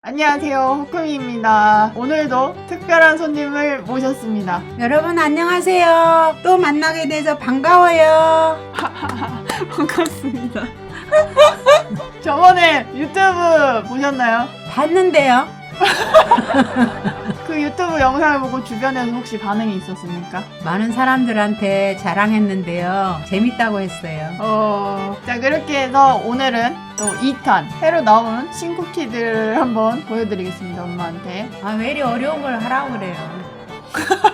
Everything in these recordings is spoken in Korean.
안녕하세요, 호크미입니다. 오늘도 특별한 손님을 모셨습니다. 여러분 안녕하세요. 또 만나게 돼서 반가워요. 반갑습니다. 저번에 유튜브 보셨나요? 봤는데요. 그 유튜브 영상을 보고 주변에서 혹시 반응이 있었습니까? 많은 사람들한테 자랑했는데요. 재밌다고 했어요. 어, 자, 그렇게 해서 오늘은 또 2탄 새로 나온 신쿠키들을 한번 보여드리겠습니다, 엄마한테. 아, 왜 이리 어려운 걸 하라고 그래요.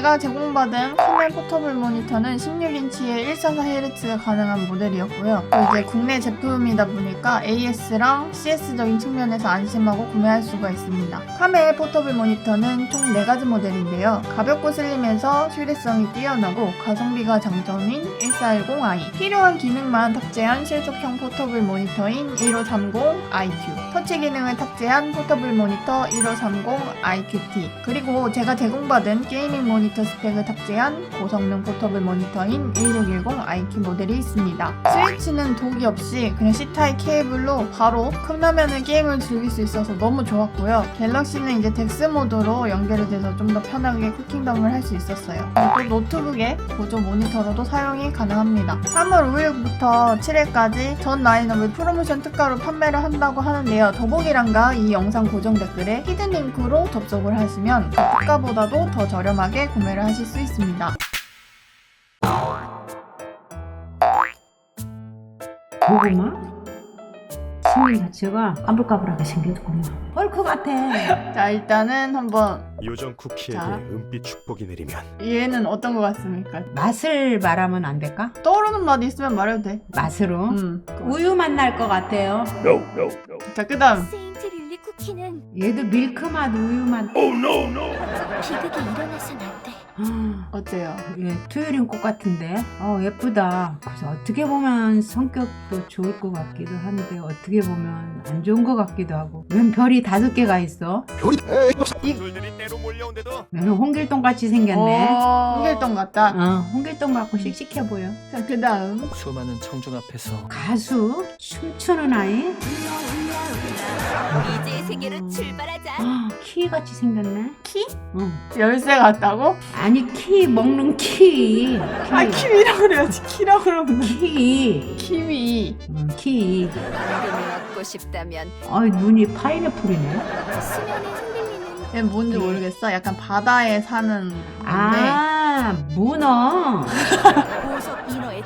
제가 제공받은 카멜 포터블 모니터는 16인치의 144Hz가 가능한 모델이었고요. 또 이제 국내 제품이다 보니까 AS랑 CS적인 측면에서 안심하고 구매할 수가 있습니다. 카멜 포터블 모니터는 총 4가지 모델인데요. 가볍고 슬림해서 휴대성이 뛰어나고 가성비가 장점인 1410i 필요한 기능만 탑재한 실속형 포터블 모니터인 1530 IQ 터치 기능을 탑재한 포터블 모니터 1530 IQT 그리고 제가 제공받은 게이밍 모니터 스펙을 탑재한 고성능 포터블 모니터인 1610 IQ 모델이 있습니다. 스위치는 독이 없이 그냥 C타입 케이블로 바로 컵라면을 게임을 즐길 수 있어서 너무 좋았고요. 갤럭시는 이제 덱스 모드로 연결이 돼서 좀 더 편하게 쿠킹덤을 할 수 있었어요. 그리고 또 노트북에 보조 모니터로도 사용이 가능합니다. 3월 5일부터 7일까지 전 라인업을 프로모션 특가로 판매를 한다고 하는데요. 더보기란과 이 영상 고정 댓글에 히든 링크로 접속을 하시면 그 특가보다도 더 저렴하게 구매를 하실 수 있습니다. 고구마? 신문 자체가 까불까불하게 생겼구만. 헐크 같아. 자 일단은 한번 요정 쿠키에게 자. 은빛 축복이 내리면 얘는 어떤 것 같습니까? 맛을 말하면 안 될까? 떠오르는 맛 있으면 말해도 돼. 맛으로. 음. 우유 맛 날 것 같아요. 자 그다음 세인트 릴리 쿠키는 얘도 밀크 맛, 우유 맛. 비극이 일어나선 안 어때요? 예, 투유린 꽃 같은데. 어, 예쁘다. 그래서 어떻게 보면 성격도 좋을 것 같기도 한데, 어떻게 보면 안 좋은 것 같기도 하고. 웬 별이 다섯 개가 있어? 돌들이 때로 몰려온데도 왜 홍길동 같이 생겼네. 어... 홍길동 같다. 어, 홍길동 같고 씩씩해 보여. 자 그 다음 수많은 청중 앞에서 가수? 춤추는 아이? 이제 세계로 출발하자. 아, 키 같이 생겼네. 키? 응. 열쇠 같다고? 아니, 키, 먹는 키. 아 키위라 그래야지 키라 그러면 키. 키위. 응, 키. 얻고 싶다면 아이, 눈이 파인애플이네. 수면에 흔들리는 얘 뭔지 모르겠어. 약간 바다에 사는 건데. 아, 문어.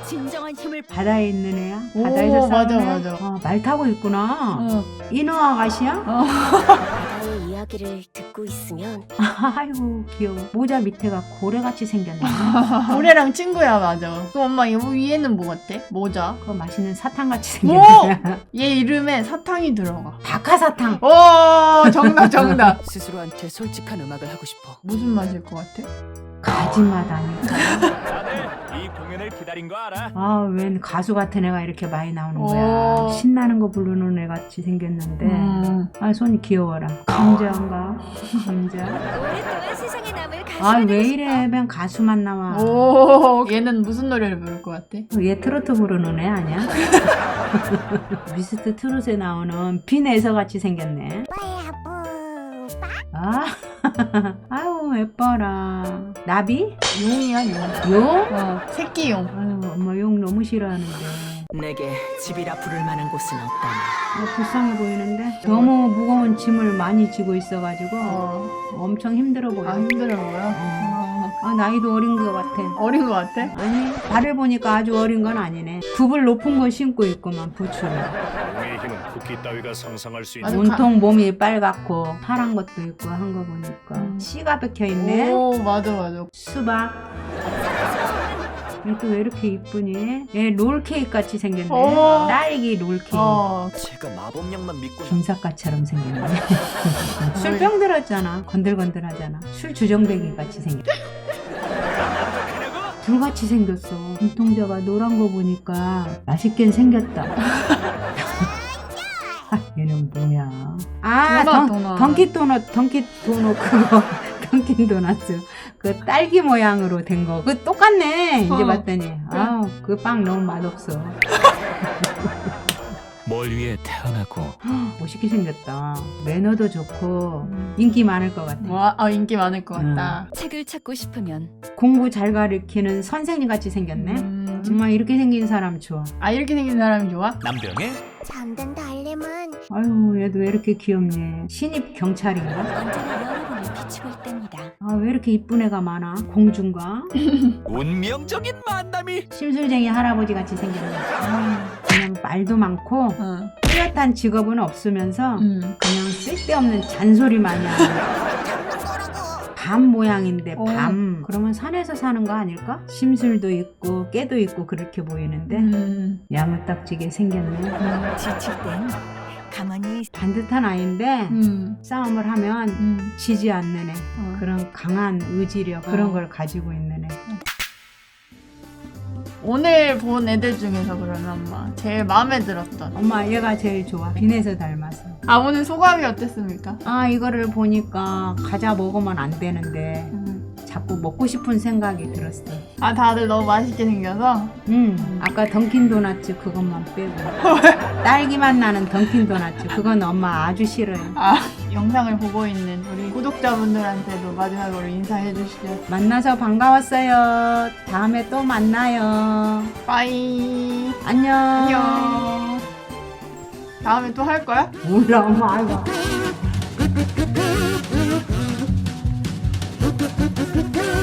진정한 힘을 바다에 있는 애야? 오, 바다에서 맞아, 애? 맞아. 어, 말 타고 있구나. 어. 인어 아가씨야? 바다의 이야기를 듣고 있으면 아이고 귀여워. 모자 밑에가 고래같이 생겼네. 고래랑 친구야 맞아. 그럼 엄마 이 위에는 뭐 같아? 모자. 그거 맛있는 사탕같이 오! 생겼네. 얘 이름에 사탕이 들어가. 박하사탕. 오 정답 정답. 스스로한테 솔직한 음악을 하고 싶어. 무슨 맛일 것 같아? 가지맛 아닐까? 다들 이 공연을 기다린 거 알아? 아, 웬 가수 같은 애가 이렇게 많이 나오는 오. 거야. 신나는 거 부르는 애 같이 생겼는데. 음. 아, 손이 귀여워라. 감자인가? 감자. 오랫동안 세상에 남을 가수가 아, 왜. 이래? 맨 가수만 나와. 오 얘는 무슨 노래를 부를 것 같아? 얘 트로트 부르는 애 아니야? 미스트 트롯에 나오는 빈에서 같이 생겼네. 아, 아유 예뻐라. 나비? 용이야 용. 용? 어 새끼용. 아유 엄마 용 너무 싫어하는데. 내게 집이라 부를 만한 곳은 없다니. 아, 불쌍해 보이는데 너무 무거운 짐을 많이 지고 있어가지고 어. 엄청 힘들어 보여. 아 힘들어 보여. 어. 아 나이도 어린 것 같아. 어린 것 같아? 아니 발을 보니까 아주 어린 건 아니네. 굽을 높은 거 신고 있구만 부츠를. 공의 힘은 쿠키 따위가 상상할 수. 있는 온통 몸이 빨갛고 파란 것도 있고 한 거 보니까 음. 씨가 박혀 있네. 오 맞아 맞아. 수박. 얘또왜 이렇게 이쁘니? 얘 롤케이크 같이 생겼네. 어. 딸기 롤케이크. 어. 제가 마법약만 믿고 김삿갓처럼 생겼네. 술병 들었잖아. 건들건들하잖아. 술 주정뱅이 같이 생겼. 불같이 생겼어. 눈동자가 노란 거 보니까 맛있긴 생겼다. 얘는 뭐야? 아, 도넛, 던, 도넛. 던킨 도넛, 던킨 도넛 그거, 던킨 도넛츠. 그 딸기 모양으로 된 거. 그 똑같네. 이제 어. 봤더니. 아우, 그 빵 너무 맛없어. 뭘 위해 태어나고 멋있게 생겼다. 매너도 좋고 인기 많을 것 같아. 뭐, 아, 인기 많을 것 음. 같다. 책을 찾고 싶으면 공부 잘 가르치는 선생님 같이 생겼네. 음. 정말 이렇게 생긴 사람 좋아. 아, 이렇게 생긴 사람이 좋아? 남병에 잠든 달님은 아유, 얘도 왜 이렇게 귀엽니? 신입 경찰인가? 언제나 여러분을 비추고 있답니다. 아, 왜 이렇게 이쁜 애가 많아? 공주인가? 운명적인 만남이 심술쟁이 할아버지 같이 생겼네. 아, 그냥 말도 많고 응. 뚜렷한 직업은 없으면서 음. 그냥 쓸데없는 잔소리 많이 하는 밤 모양인데 어. 밤 그러면 산에서 사는 거 아닐까? 심술도 있고 깨도 있고 그렇게 보이는데 음. 야무딱지게 생겼네 지칠 땐 가만히 반듯한 아이인데 음. 싸움을 하면 음. 지지 않는 애 어. 그런 강한 의지력 그런 어. 걸 가지고 있는 애 오늘 본 애들 중에서 그러면 엄마 제일 마음에 들었던 엄마 얘가 제일 좋아 빈에서 닮았어 아 오늘 소감이 어땠습니까? 아 이거를 보니까 과자 먹으면 안 되는데 음. 자꾸 먹고 싶은 생각이 들었어 아 다들 너무 맛있게 생겨서? 음, 아까 던킨 도넛츠 그것만 빼고. 딸기맛 나는 던킨 도넛츠. 그건 엄마 아주 싫어요. 아 영상을 보고 있는 우리 구독자분들한테도 마지막으로 인사해 주시죠. 만나서 반가웠어요. 다음에 또 만나요. 빠이. 안녕. 안녕. 다음에 또 할 거야? 몰라 엄마. 아이고 Good.